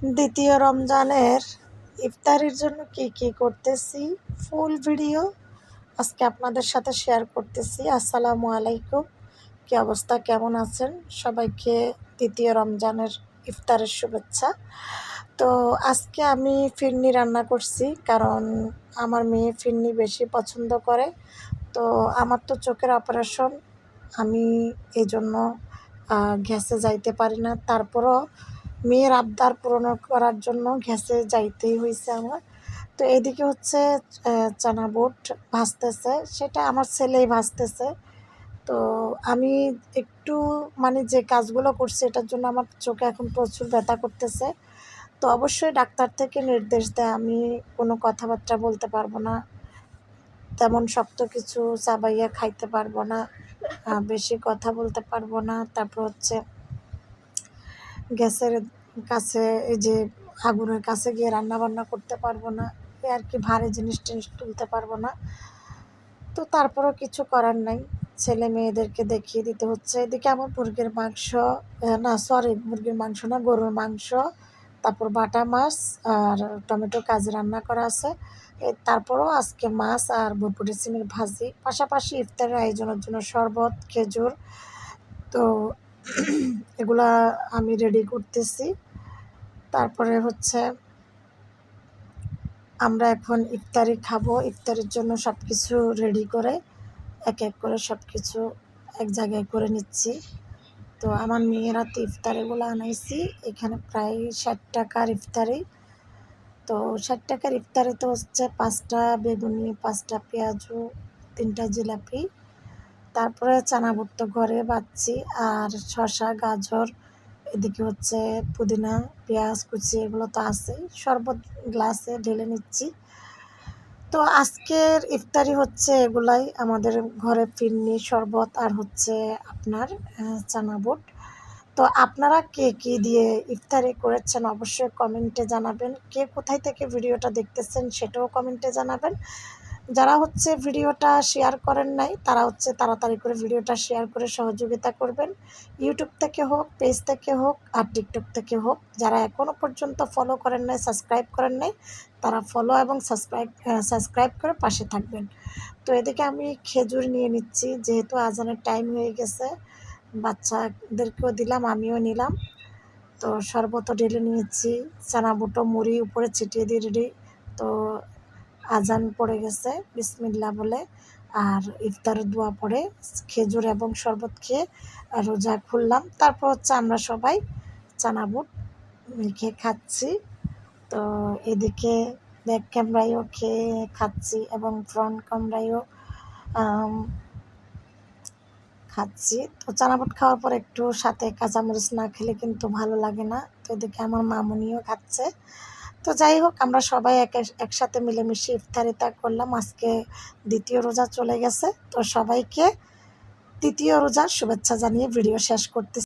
দ্বিতীয় রমজানের ইফতারির জন্য কি কি করতেছি? ফুল ভিডিও আজকে আপনাদের সাথে শেয়ার করতেছি। আসসালামু আলাইকুম। কি অবস্থা? কেমন আছেন? সবাইকে দ্বিতীয় রমজানের ইফতারের শুভেচ্ছা। তো আজকে আমি ফিরনি রান্না করছি কারণ আমার মেয়ে ফিরনি বেশি পছন্দ করে। তো আমার তো চোখের অপারেশন আমি এই জন্য গ্যাসে যাইতে পারি না। তারপরও মেয়ের আবদার পূরণ করার জন্য ঘ্যাসে যাইতেই হয়েছে আমার। তো এদিকে হচ্ছে চানা বুট ভাজতেছে সেটা আমার ছেলেই ভাজতেছে তো আমি একটু মানে যে কাজগুলো করছি, এটার জন্য আমার চোখে এখন প্রচুর ব্যথা করতেছে। তো অবশ্যই ডাক্তার থেকে নির্দেশ দেয়, আমি কোনো কথাবার্তা বলতে পারব না। তেমন শক্ত কিছু চাবাইয়া খাইতে পারব না বেশি কথা বলতে পারব না। তারপর হচ্ছে, গ্যাসের কাছে, এই যে আগুনের কাছে গিয়ে রান্না বান্না করতে পারব না আর কি ভারী জিনিস টিনিস তুলতে পারব না। তো তারপরও কিছু করার নাই। ছেলে মেয়েদেরকে দেখিয়ে দিতে হচ্ছে। এদিকে আমার মুরগির মাংস না সরি মুরগির মাংস না, গরুর মাংস, তারপর বাটা মাছ আর টমেটো কাজে রান্না করা আছে। তারপরও আজকে মাছ আর বরপুরি সিমের ভাজি। পাশাপাশি ইফতারের আয়োজনের জন্য শরবত, খেজুর, তো এগুলা আমি রেডি করতেছি। তারপরে হচ্ছে আমরা এখন ইফতারি খাব। ইফতারির জন্য সব কিছু রেডি করে, এক এক করে সব কিছু এক জায়গায় করে নিচ্ছি। তো আমার মেয়েরা তো ইফতারিগুলো আনাইছি, এখানে প্রায় ষাট টাকার ইফতারি। তো ষাট টাকার ইফতারি তো হচ্ছে পাঁচটা বেগুনি, পাঁচটা পেঁয়াজু, তিনটা জিলাপি। তারপরে চানা ভুট্টো ঘরে বাচ্ছি, আর শসা, গাজর এদিকে হচ্ছে পুদিনা, পেঁয়াজ কুচি এগুলো তো আছেই শরবত গ্লাসে ঢেলে নিচ্ছি। তো আজকের ইফতারি হচ্ছে এগুলাই। আমাদের ঘরে ফিরনি, শরবত আর হচ্ছে আপনার চানা বুট। তো আপনারা কে কী দিয়ে ইফতারি করেছেন অবশ্যই কমেন্টে জানাবেন। কে কোথায় থেকে ভিডিওটা দেখতেছেন সেটাও কমেন্টে জানাবেন। যারা হচ্ছে ভিডিওটা শেয়ার করেন নাই, তারা হচ্ছে তাড়াতাড়ি করে ভিডিওটা শেয়ার করে সহযোগিতা করবেন। ইউটিউব থেকে হোক পেজ থেকে হোক, আর টিকটক থেকে হোক, যারা এখনও পর্যন্ত ফলো করেন নাই সাবস্ক্রাইব করেন নাই, তারা ফলো এবং সাবস্ক্রাইব সাবস্ক্রাইব করে পাশে থাকবেন। তো এদিকে আমি খেজুর নিয়ে নিচ্ছি, যেহেতু আজানের টাইম হয়ে গেছে, বাচ্চাদেরকেও দিলাম, আমিও নিলাম। তো শরবতও ঢেলে নিয়েছি চানা বুটো মুড়ি উপরে ছিটিয়ে দিয়ে রেডি। তো আজান পড়ে গেছে বিসমিল্লা বলে। আর ইফতার, দোয়া পড়ে, খেজুর এবং শরবত খেয়ে রোজা খুললাম। তারপর হচ্ছে আমরা সবাই চানা বুট মেখে খাচ্ছি। তো এদিকে ব্যাক ক্যামেরায়ও খেয়ে খাচ্ছি এবং ফ্রন্ট ক্যামেরায়ও খাচ্ছি। তো চানাবুট খাওয়ার পর একটু সাথে কাঁচামরিচ না খেলে কিন্তু ভালো লাগে না। তো এদিকে আমার মামুনিও খাচ্ছে। তো যাই হোক, আমরা সবাই এক একসাথে মিলেমিশে ইফতারিতা করলাম। আজকে দ্বিতীয় রোজা চলে গেছে। তো সবাইকে তৃতীয় রোজার শুভেচ্ছা জানিয়ে ভিডিও শেষ করতে